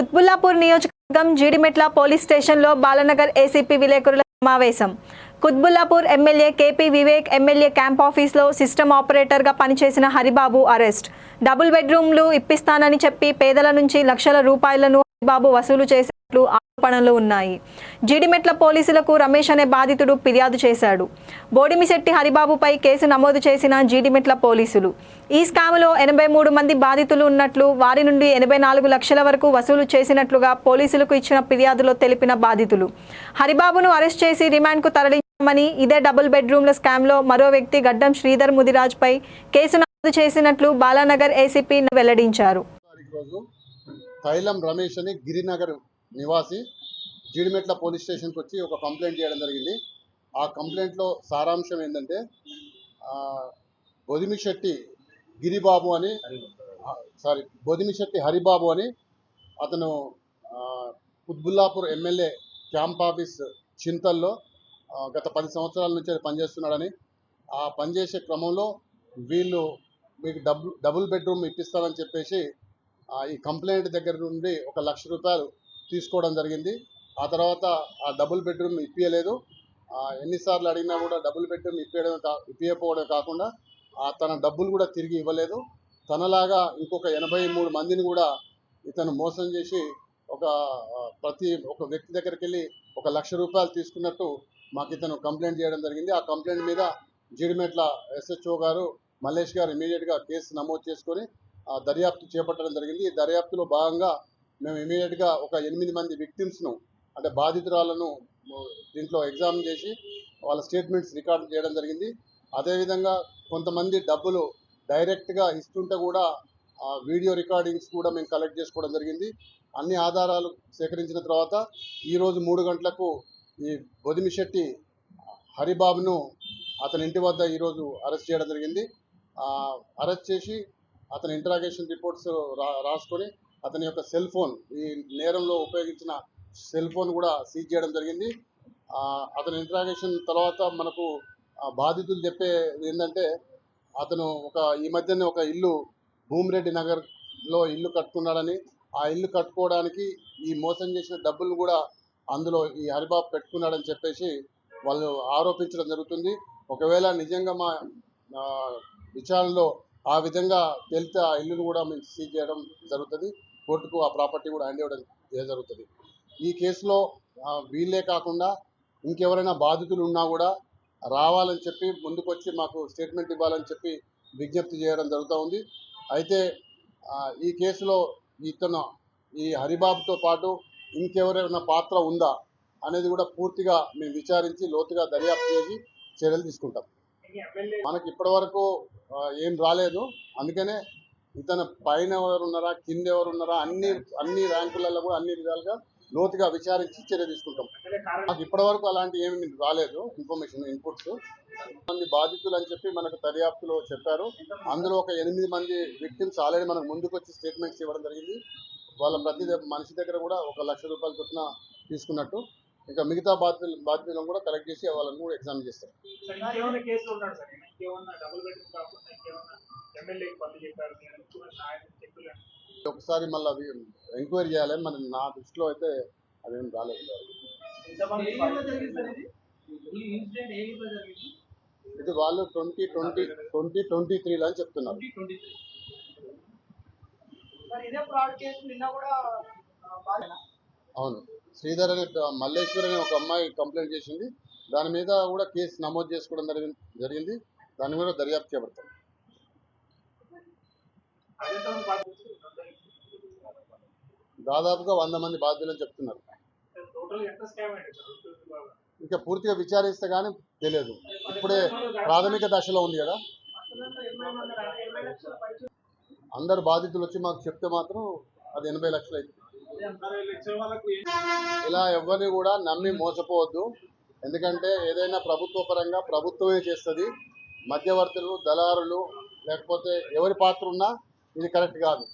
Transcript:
కుత్బుల్లాపూర్ నియోజకవర్గం జీడిమెట్ల పోలీస్ స్టేషన్లో బాలనగర్ ఏసీపీ విలేకరుల సమావేశం. Kuthbullapur MLA KP Vivek MLA camp ఆఫీస్లో సిస్టమ్ ఆపరేటర్గా పనిచేసిన హరిబాబు అరెస్ట్. డబుల్ బెడ్రూమ్లు ఇప్పిస్తానని చెప్పి పేదల నుంచి లక్షల రూపాయలను హరిబాబు వసూలు చేసినట్లు ఆరోపణలు ఉన్నాయి. జీడిమెట్ల పోలీసులకు రమేష్ అనే బాధితుడు ఫిర్యాదు చేశాడు. బోడిమిశెట్టి హరిబాబుపై కేసు నమోదు చేసిన జీడిమెట్ల పోలీసులు. ఈ స్కామ్లో ఎనభై మూడు మంది బాధితులు ఉన్నట్లు వారి నుండి ఎనభై నాలుగు లక్షల వరకు వసూలు చేసినట్లుగా పోలీసులకు ఇచ్చిన ఫిర్యాదులో తెలిపిన బాధితులు. హరిబాబును అరెస్ట్ చేసి రిమాండ్కు తరలించామని ఇదే డబుల్ బెడ్రూమ్ల స్కామ్లో మరో వ్యక్తి గడ్డం శ్రీధర్ ముదిరాజ్పై కేసు నమోదు చేసినట్లు బాలానగర్ ఏసీపీ వెల్లడించారు. తైలం రమేష్ అని గిరినగర్ నివాసి జీడిమెట్ల పోలీస్ స్టేషన్కి వచ్చి ఒక కంప్లైంట్ చేయడం జరిగింది. ఆ కంప్లైంట్లో సారాంశం ఏంటంటే బొదిమిశెట్టి గిరిబాబు అని సారీ బొదిమిశెట్టి హరిబాబు అని అతను ఆ, కుత్బుల్లాపూర్ ఎమ్మెల్యే క్యాంప్ ఆఫీస్ చింతల్లో గత పది సంవత్సరాల నుంచి అది పనిచేస్తున్నాడని ఆ పనిచేసే క్రమంలో వీళ్ళు మీకు డబుల్ డబుల్ బెడ్రూమ్ ఇప్పిస్తారని చెప్పేసి ఈ కంప్లైంట్ దగ్గర నుండి ఒక లక్ష రూపాయలు తీసుకోవడం జరిగింది. ఆ తర్వాత ఆ డబుల్ బెడ్రూమ్ ఇప్పించలేదు ఎన్నిసార్లు అడిగినా కూడా డబుల్ బెడ్రూమ్ ఇప్పించడం కా ఇప్పించకపోవడం కాకుండా తన డబ్బులు కూడా తిరిగి ఇవ్వలేదు. తనలాగా ఇంకొక ఎనభై మూడు మందిని కూడా ఇతను మోసం చేసి ఒక ప్రతి ఒక వ్యక్తి దగ్గరికి వెళ్ళి ఒక లక్ష రూపాయలు తీసుకున్నట్టు మాకు ఇతను కంప్లైంట్ చేయడం జరిగింది. ఆ కంప్లైంట్ మీద జీడిమెట్ల ఎస్హెచ్ఓ గారు మల్లేష్ గారు ఇమీడియట్గా కేసు నమోదు చేసుకొని దర్యాప్తు చేపట్టడం జరిగింది. ఈ దర్యాప్తులో భాగంగా మేము ఇమీడియట్గా ఒక ఎనిమిది మంది విక్టిమ్స్ను అంటే బాధితురాలను దీంట్లో ఎగ్జామ్ చేసి వాళ్ళ స్టేట్మెంట్స్ రికార్డ్ చేయడం జరిగింది. అదేవిధంగా కొంతమంది డబ్బులు డైరెక్ట్గా ఇస్తుంటే కూడా ఆ వీడియో రికార్డింగ్స్ కూడా మేము కలెక్ట్ చేసుకోవడం జరిగింది. అన్ని ఆధారాలు సేకరించిన తర్వాత ఈరోజు మూడు గంటలకు ఈ బొదిమిశెట్టి హరిబాబును అతని ఇంటి వద్ద ఈరోజు అరెస్ట్ చేయడం జరిగింది. అరెస్ట్ చేసి అతని ఇంటరాగేషన్ రిపోర్ట్స్ రా రాసుకొని అతని యొక్క సెల్ ఫోన్ ఈ నేరంలో ఉపయోగించిన సెల్ ఫోన్ కూడా సీజ్ చేయడం జరిగింది. అతని ఇంటరాగేషన్ తర్వాత మనకు బాధితులు చెప్పేది ఏంటంటే అతను ఒక ఈ మధ్యనే ఒక ఇల్లు భూమిరెడ్డి నగర్లో ఇల్లు కట్టుకున్నాడని ఆ ఇల్లు కట్టుకోవడానికి ఈ మోసం చేసిన డబ్బులు కూడా అందులో ఈ హరిబాబు పెట్టుకున్నాడని చెప్పేసి వాళ్ళు ఆరోపించడం జరుగుతుంది. ఒకవేళ నిజంగా మా విచారణలో ఆ విధంగా తేలితే ఆ ఇల్లును కూడా మేము సీజ్ చేయడం జరుగుతుంది. కోర్టుకు ఆ ప్రాపర్టీ కూడా హ్యాండ్ ఇవ్వడం చేయడం జరుగుతుంది. ఈ కేసులో వీళ్ళే కాకుండా ఇంకెవరైనా బాధితులు ఉన్నా కూడా రావాలని చెప్పి ముందుకొచ్చి మాకు స్టేట్మెంట్ ఇవ్వాలని చెప్పి విజ్ఞప్తి చేయడం జరుగుతూ ఉంది. అయితే ఈ కేసులో ఇతను ఈ హరిబాబుతో పాటు ఇంకెవరైనా పాత్ర ఉందా అనేది కూడా పూర్తిగా మేము విచారించి లోతుగా దర్యాప్తు చేసి చర్యలు తీసుకుంటాం. మనకి ఇప్పటి వరకు ఏం రాలేదు. అందుకనే ఇతను పైన ఎవరు ఉన్నారా కింద ఎవరు ఉన్నారా అన్ని అన్ని ర్యాంకులలో కూడా అన్ని విధాలుగా లోతుగా విచారించి చర్య తీసుకుంటాం. మనకి ఇప్పటి వరకు అలాంటి ఏమి రాలేదు ఇన్ఫర్మేషన్ ఇన్పుట్స్. మంది బాధితులు అని చెప్పి మనకు దర్యాప్తులో చెప్పారు. అందులో ఒక ఎనిమిది మంది విక్టిమ్స్ ఆల్రెడీ మనకు ముందుకు వచ్చి స్టేట్మెంట్స్ ఇవ్వడం జరిగింది. వాళ్ళ ప్రతి మనిషి దగ్గర కూడా ఒక లక్ష రూపాయల చొప్పున తీసుకున్నట్టు ఇంకా మిగతా బాధితులు బాధితులను కూడా కలెక్ట్ చేసి వాళ్ళని కూడా ఎగ్జామ్ చేస్తారు. ఒకసారి మళ్ళీ ఎంక్వైరీ చేయాలి మరి నా దృష్టిలో అయితే అదేం రాలేదు. ఇది? వాళ్ళు ట్వంటీ ట్వంటీ ట్వంటీ ట్వంటీ త్రీలో అని చెప్తున్నారు. 2023. సార్ ఇదే ఫ్రాడ్ కేసు నిన్న కూడా ఆ, బాగా- అవును. శ్రీధర్ అనే మల్లేశ్వర్ అనే ఒక అమ్మాయి కంప్లైంట్ చేసింది. దాని మీద కూడా కేసు నమోదు చేసుకోవడం జరిగింది జరిగింది. దాని మీద దర్యాప్తు చేపడతాం దాదాపుగా వంద మంది బాధ్యులని చెప్తున్నారు. ఇంకా పూర్తిగా విచారిస్తే కానీ తెలియదు. ఇప్పుడే ప్రాథమిక దశలో ఉంది కదా. అందరు బాధితులు వచ్చి మాకు చెప్తే మాత్రం అది ఎనభై లక్షలు అవుతుంది ఇలా ఎవరిని కూడా నమ్మి మోసపోవద్దు. ఎందుకంటే ఏదైనా ప్రభుత్వ పరంగా ప్రభుత్వమే చేస్తుంది. మధ్యవర్తులు దళారులు లేకపోతే ఎవరి పాత్ర ఉన్నా ఇది కరెక్ట్ కాదు.